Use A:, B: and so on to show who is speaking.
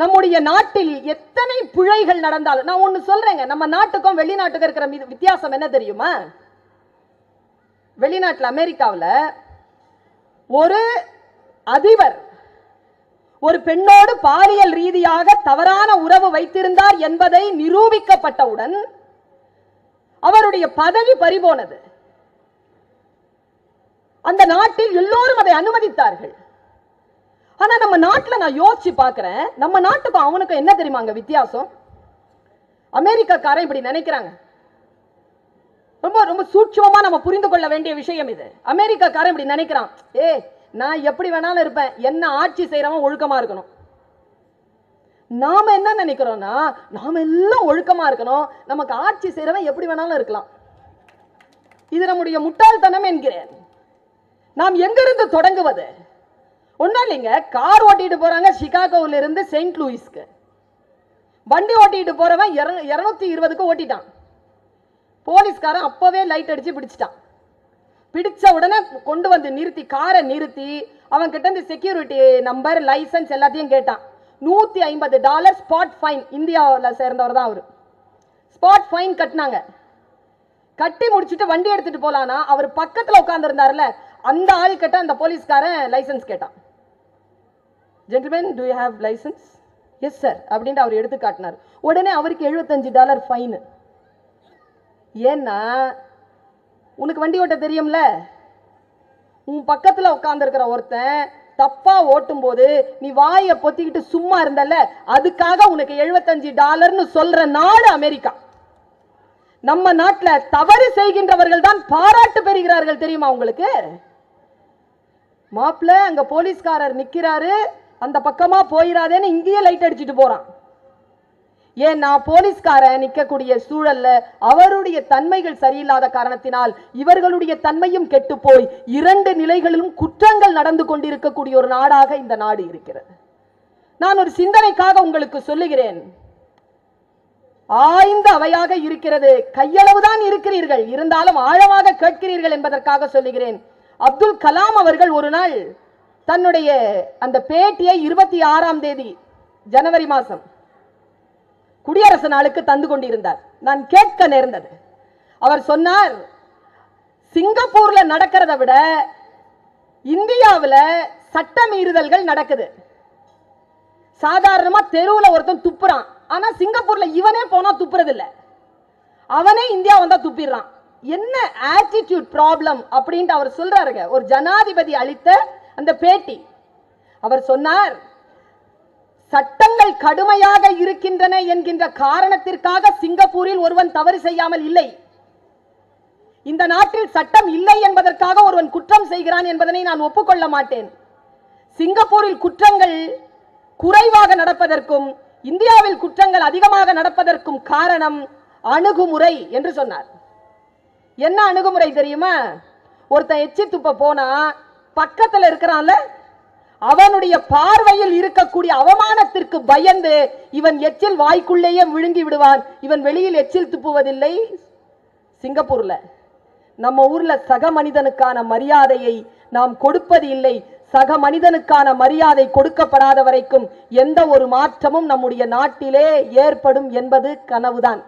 A: நம்முடைய நாட்டில் எத்தனை பிழைகள் நடந்தாலும் நான் ஒண்ணு சொல்றேங்க நம்ம நாட்டுக்கும் வெளிநாட்டுக்கும் இருக்கிற வித்தியாசம் என்ன தெரியுமா? வெளிநாட்டில் அமெரிக்காவுல ஒரு அதிபர் ஒரு பெண்ணோடு பாலியல் ரீதியாக தவறான உறவு வைத்திருந்தார் என்பதை நிரூபிக்கப்பட்டவுடன் அவருடைய பதவி பறிபோனது. அந்த நாட்டில் எல்லோரும் அதை அனுமதித்தார்கள். ஆனா நம்ம நாட்டுல நான் யோசிச்சு பாக்குறேன் நம்ம நாட்டுக்கும் அவனுக்கும் என்ன தெரியுமாங்க வித்தியாசம்? அமெரிக்காக்காரன் இப்படி நினைக்கிறாங்க. ரொம்ப ரொம்ப சூட்சமா நம்ம புரிந்து கொள்ள வேண்டிய விஷயம் இது. அமெரிக்காக்காரன் இப்படி நினைக்கிறான். ஏ நான் எப்படி வேணாலும் இருப்பேன். என்ன ஆட்சி செய்யறவன் ஒழுக்கமா இருக்கணும்? நாம என்ன நினைக்கிறோம்னா நாம எல்லாம் ஒழுக்கமா இருக்கணும். நமக்கு ஆட்சி செய்யறவன் எப்படி வேணாலும் இருக்கலாம். இது நம்முடைய முட்டாள்தனம் என்கிறேன். நாம் எங்கிருந்து தொடங்குவது? ஒன்றும் இல்லைங்க கார் ஓட்டிட்டு போறாங்க சிகாகோவில் இருந்து செயின்ட் லூயிஸ்க்கு. வண்டி ஓட்டிட்டு போறவன் இர- இருநூத்தி இருபதுக்கு ஓட்டிட்டான். போலீஸ்காரன் அப்பவே லைட் அடிச்சு பிடிச்சிட்டான். பிடிச்ச உடனே கொண்டு வந்து நிறுத்தி காரை நிறுத்தி அவன் கிட்ட இருந்து செக்யூரிட்டி நம்பர் லைசன்ஸ் எல்லாத்தையும் கேட்டான். நூத்தி ஐம்பது டாலர் ஸ்பாட் ஃபைன் இந்தியாவில் சேர்ந்தவர் தான் அவரு. ஸ்பாட் ஃபைன் கட்டினாங்க. கட்டி முடிச்சுட்டு வண்டி எடுத்துட்டு போலானா அவர் பக்கத்துல உட்காந்துருந்தாருல அந்த ஆள் கிட்ட அந்த போலீஸ்காரன் லைசன்ஸ் கேட்டான். Gentleman do you have license yes sir அப்படின்ட்டு அவர் எடுத்து காட்டினார். உடனே அவருக்கு எழுபத்தஞ்சு டாலர் ஃபைனு ஏன்னா உனக்கு வண்டி ஓட்ட தெரியும்ல? உன் பக்கத்தில் உட்காந்துருக்கிற ஒருத்தன் தப்பாக ஓட்டும் போது நீ வாயை பொத்திக்கிட்டு சும்மா இருந்தல்ல? அதுக்காக உனக்கு எழுபத்தஞ்சு டாலர்னு சொல்கிற நாடு அமெரிக்கா. நம்ம நாட்டில் தவறு செய்கின்றவர்கள் தான் பாராட்டு பெறுகிறார்கள் தெரியுமா உங்களுக்கு? மாப்பிள்ள அங்கே போலீஸ்காரர் நிற்கிறாரு அந்த பக்கமா போயிடாதேன்னு இங்கேயே லைட் அடிச்சிட்டு போறான். ஏன்னா போலீஸ்காரன் நிற்கக்கூடிய சூழல்ல அவருடைய தன்மைகள் சரியில்லாத காரணத்தினால் இவர்களுடைய தன்மையும் கெட்டு போய் இரண்டு நிலைகளிலும் குற்றங்கள் நடந்து கொண்டிருக்கக்கூடிய ஒரு நாடாக இந்த நாடு இருக்கிறது. நான் ஒரு சிந்தனைக்காக உங்களுக்கு சொல்லுகிறேன். ஆய்ந்த அவையாக இருக்கிறது. கையளவுதான் இருக்கிறீர்கள். இருந்தாலும் ஆழமாக கேட்கிறீர்கள் என்பதற்காக சொல்லுகிறேன். அப்துல் கலாம் அவர்கள் ஒரு நாள் தன்னுடைய அந்த பேட்டியை இருபத்தி ஆறாம் தேதி ஜனவரி மாசம் குடியரசு நாளுக்கு தந்து கொண்டிருந்தார். நான் கேட்க நேர்ந்தது. அவர் சொன்னார் சிங்கப்பூர்ல நடக்கிறத விட இந்தியாவுல சட்ட மீறுதல்கள் நடக்குது. சாதாரணமா தெருவுல ஒருத்தன் துப்புறான். ஆனா சிங்கப்பூர்ல இவனே போனா துப்புறது இல்லை அவனே இந்தியா வந்தா துப்பிடுறான். என்ன ஆட்டிடியூட் ப்ராப்ளம் அப்படின்ட்டு அவர் சொல்றாருங்க. ஒரு ஜனாதிபதி அளித்த அந்த பேட்டி. அவர் சொன்னார் சட்டங்கள் கடுமையாக இருக்கின்றன என்கின்ற காரணத்திற்காக சிங்கப்பூரில் ஒருவன் தவறு செய்யாமல் இல்லை. இந்த நாட்டில் சட்டம் இல்லை என்பதற்காக ஒருவன் குற்றம் செய்கிறான் என்பதனை நான் ஒப்புக்கொள்ள மாட்டேன். சிங்கப்பூரில் குற்றங்கள் குறைவாக நடப்பதற்கும் இந்தியாவில் குற்றங்கள் அதிகமாக நடப்பதற்கும் காரணம் அணுகுமுறை என்று சொன்னார். என்ன அணுகுமுறை தெரியுமா? ஒருத்தன் எச்சி துப்ப போனா பக்கத்துல இருக்கிறான்ல அவனுடைய பார்வையில் இருக்கக்கூடிய அவமானத்திற்கு பயந்து இவன் எச்சில் வாய்க்குள்ளேயே விழுங்கி விடுவான். இவன் வெளியில் எச்சில் துப்புவதில்லை. சிங்கப்பூர்ல நம்ம ஊர்ல சக மனிதனுக்கான மரியாதையை நாம் கொடுப்பது இல்லை. சக மனிதனுக்கான மரியாதை கொடுக்கப்படாத வரைக்கும் எந்த ஒரு மாற்றமும் நம்முடைய நாட்டிலே ஏற்படும் என்பது கனவுதான்.